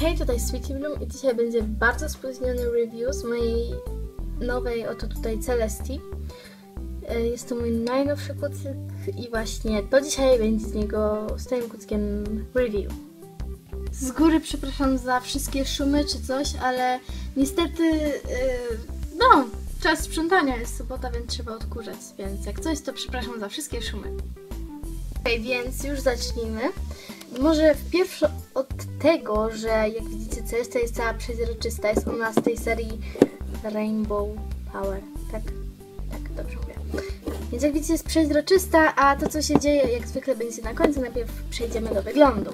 Hej, tutaj Sweetie Bloom i dzisiaj będzie bardzo spóźniony review z mojej nowej oto tutaj Celestii. E, Jest to mój najnowszy kucyk i właśnie to dzisiaj będzie z niego, z tym kucykiem review. Z góry przepraszam za wszystkie szumy czy coś, ale niestety, yy, no, czas sprzątania jest sobota, więc trzeba odkurzać, więc jak coś, to przepraszam za wszystkie szumy. Okej, więc już zacznijmy. Może pierwszy od tego, że jak widzicie Celestia jest cała przezroczysta, jest ona z tej serii Rainbow Power, tak? Tak, dobrze mówię. Więc jak widzicie jest przezroczysta, a to co się dzieje jak zwykle będzie na końcu, najpierw przejdziemy do wyglądu.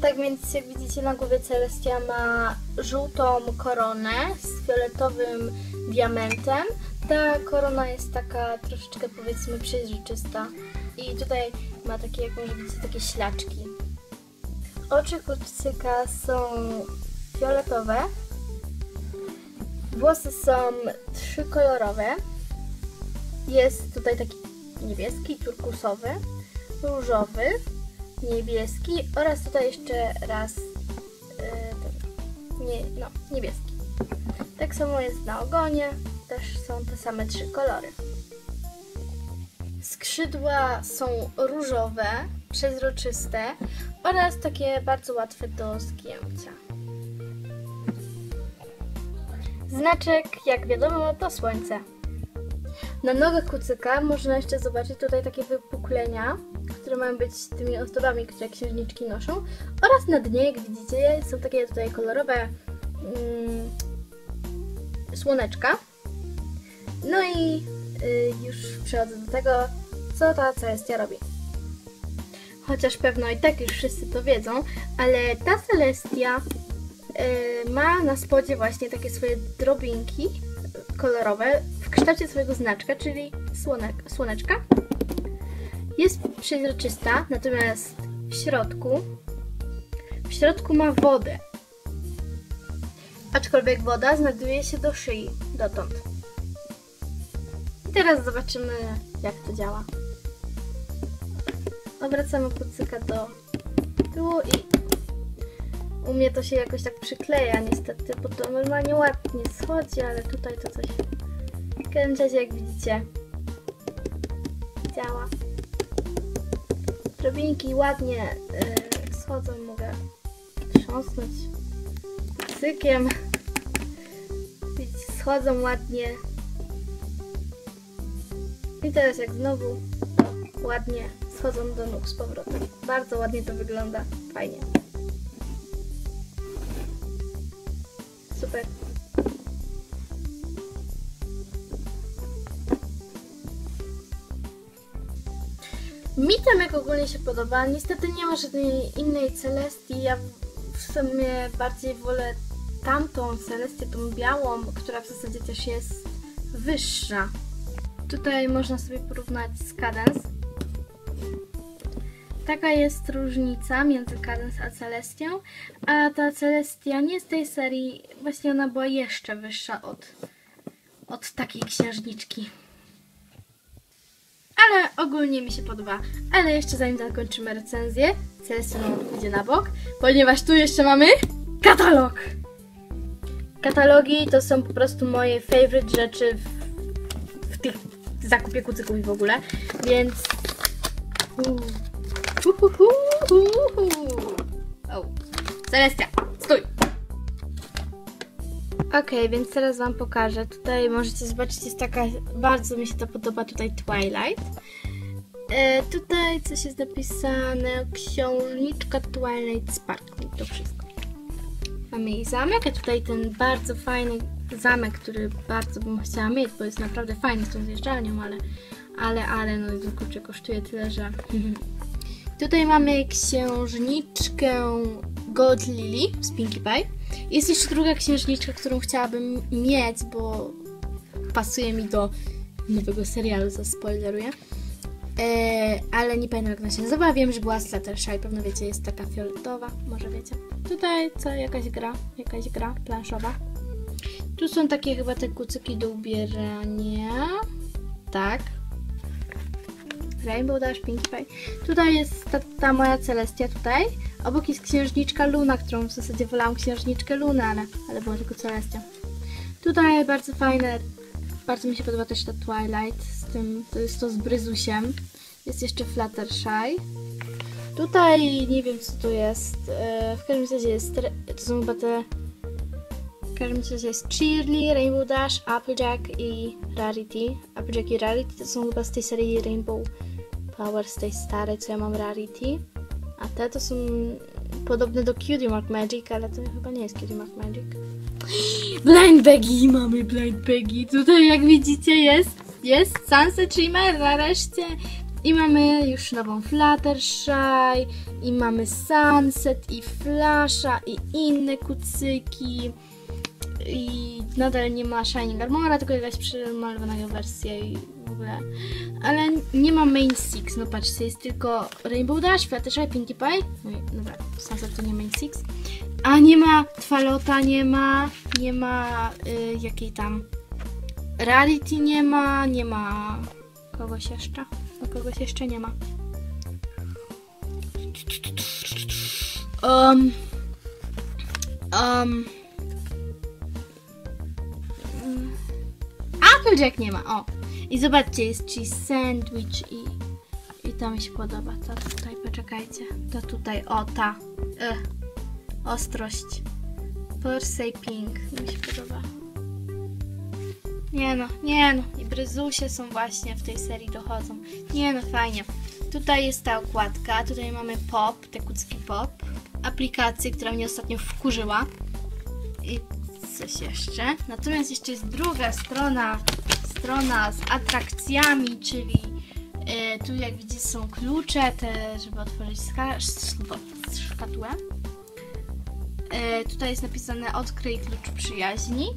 Tak więc jak widzicie na głowie Celestia ma żółtą koronę z fioletowym diamentem. Ta korona jest taka troszeczkę powiedzmy przezroczysta i tutaj ma takie, jak takie ślaczki. Oczy kucyka są fioletowe. Włosy są trzykolorowe. Jest tutaj taki niebieski, turkusowy, różowy, niebieski oraz tutaj jeszcze raz ten, nie, no, niebieski. Tak samo jest na ogonie, też są te same trzy kolory. Skrzydła są różowe, przezroczyste oraz takie bardzo łatwe do zgięcia. Znaczek, jak wiadomo, to słońce. Na nogach kucyka można jeszcze zobaczyć tutaj takie wypuklenia, które mają być tymi ozdobami, które księżniczki noszą. Oraz na dnie, jak widzicie, są takie tutaj kolorowe mm, słoneczka. No i y, już przechodzę do tego, co ta Celestia robi. Chociaż pewno i tak już wszyscy to wiedzą, ale ta Celestia y, ma na spodzie właśnie takie swoje drobinki kolorowe w kształcie swojego znaczka, czyli słoneczka. Jest przezroczysta, natomiast w środku w środku ma wodę. Aczkolwiek woda znajduje się do szyi dotąd. I teraz zobaczymy, jak to działa. Obracamy kucyka do tyłu i u mnie to się jakoś tak przykleja niestety, bo to normalnie ładnie schodzi, ale tutaj to coś w każdym razie jak widzicie działa. Drobinki ładnie yy, schodzą, mogę trząsnąć cykiem. Widzicie, schodzą ładnie. I teraz jak znowu ładnie schodzą do nóg z powrotem. Bardzo ładnie to wygląda, fajnie. Super. Mi Tomek ogólnie się podoba. Niestety nie ma żadnej innej Celestii. Ja w sumie bardziej wolę tamtą Celestię, tą białą, która w zasadzie też jest wyższa. Tutaj można sobie porównać z Cadence. Taka jest różnica między Cadence a Celestią, a ta Celestia nie z tej serii, właśnie ona była jeszcze wyższa od, od takiej księżniczki. Ale ogólnie mi się podoba. Ale jeszcze zanim zakończymy recenzję, Celestia nam pójdzie na bok, ponieważ tu jeszcze mamy katalog. Katalogi to są po prostu moje favorite rzeczy w, w tych zakupie kucyków w ogóle, więc... O. Celestia, stój! Ok, więc teraz Wam pokażę. Tutaj możecie zobaczyć, jest taka, bardzo mi się to podoba, tutaj Twilight. E, tutaj coś jest napisane, księżniczka Twilight Sparkle, to wszystko. Mamy jej zamek, a tutaj ten bardzo fajny zamek, który bardzo bym chciała mieć, bo jest naprawdę fajny z tą zjeżdżalnią, ale, ale, ale, no kurczę, kosztuje tyle, że... Tutaj mamy księżniczkę Gold Lily z Pinkie Pie. Jest jeszcze druga księżniczka, którą chciałabym mieć, bo pasuje mi do nowego serialu, zaspoileruję. Eee, ale nie pamiętam jak ona się nazywa. Wiem, że była z Fluttershy, pewno wiecie, jest taka fioletowa, może wiecie. Tutaj co, jakaś gra, jakaś gra planszowa. Tu są takie chyba te kucyki do ubierania. Tak, Rainbow Dash, Pinkie Pie. Tutaj jest ta, ta moja Celestia tutaj. Obok jest księżniczka Luna, którą w zasadzie wolałam księżniczkę Lunę, ale, ale była tylko Celestia. Tutaj bardzo fajne, bardzo mi się podoba też ta Twilight, z tym, to jest to z Bryzusiem. Jest jeszcze Fluttershy. Tutaj nie wiem co to jest, e, w każdym razie jest, to są chyba te, w każdym razie jest Cheerly, Rainbow Dash, Applejack i Rarity. Applejack i Rarity to są chyba z tej serii Rainbow Power, z tej starej, co ja mam Rarity. A te to są podobne do Cutie Mark Magic, ale to chyba nie jest Cutie Mark Magic. Blind Baggy! Mamy Blind Baggy. Tutaj jak widzicie jest, jest Sunset Shimmer nareszcie. I mamy już nową Fluttershy, i mamy Sunset, i Flasha, i inne kucyki. I nadal nie ma Shining Armora, tylko jakaś przemalowana wersja i w ogóle. Ale nie ma Main Six, no patrzcie, jest tylko Rainbow Dash, Fluttershy, Pinkie Pie. No i dobra, Sunset to nie Main Six. A nie ma Twalota, nie ma, nie ma y, jakiej tam Rarity nie ma, nie ma kogoś jeszcze. No kogoś jeszcze nie ma. Um, um, Applejack nie ma, o. I zobaczcie, jest cheese sandwich i, i to mi się podoba. To tutaj, poczekajcie. To tutaj, o ta. Ech. Ostrość. Persay Pink mi się podoba. Nie no, nie no. I Bryzusie są właśnie w tej serii dochodzą. Nie no, fajnie. Tutaj jest ta okładka, tutaj mamy pop, te kucki pop. Aplikację, która mnie ostatnio wkurzyła. I coś jeszcze. Natomiast jeszcze jest druga strona, strona z atrakcjami, czyli e, tu jak widzicie są klucze, te, żeby otworzyć szkatułę. E, tutaj jest napisane odkryj klucz przyjaźni.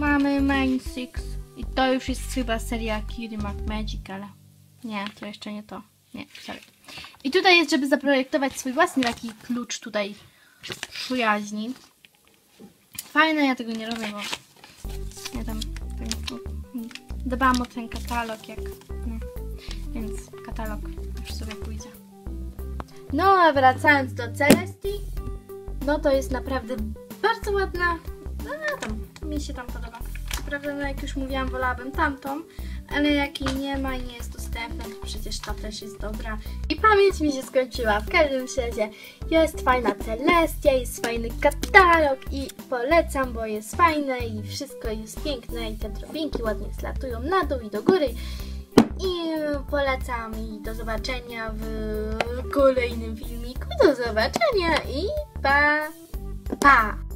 Mamy Main Six i to już jest chyba seria Mark Magic, ale nie, to jeszcze nie to. Nie, sorry. I tutaj jest, żeby zaprojektować swój własny taki klucz tutaj przyjaźni. Fajne, ja tego nie robię, bo ja tam tak, dbałam o ten katalog, jak no, więc katalog już sobie pójdzie. No a wracając do Celestii, no to jest naprawdę bardzo ładna. No tam, mi się tam podoba. Co prawda, no jak już mówiłam, wolałabym tamtą, ale jak jej nie ma i nie jest dostępna, to przecież ta też jest dobra. I pamięć mi się skończyła. W każdym razie jest fajna Celestia, jest fajny katalog i polecam, bo jest fajne i wszystko jest piękne i te drobinki ładnie zlatują na dół i do góry. I polecam i do zobaczenia w kolejnym filmiku. Do zobaczenia i pa! Pa!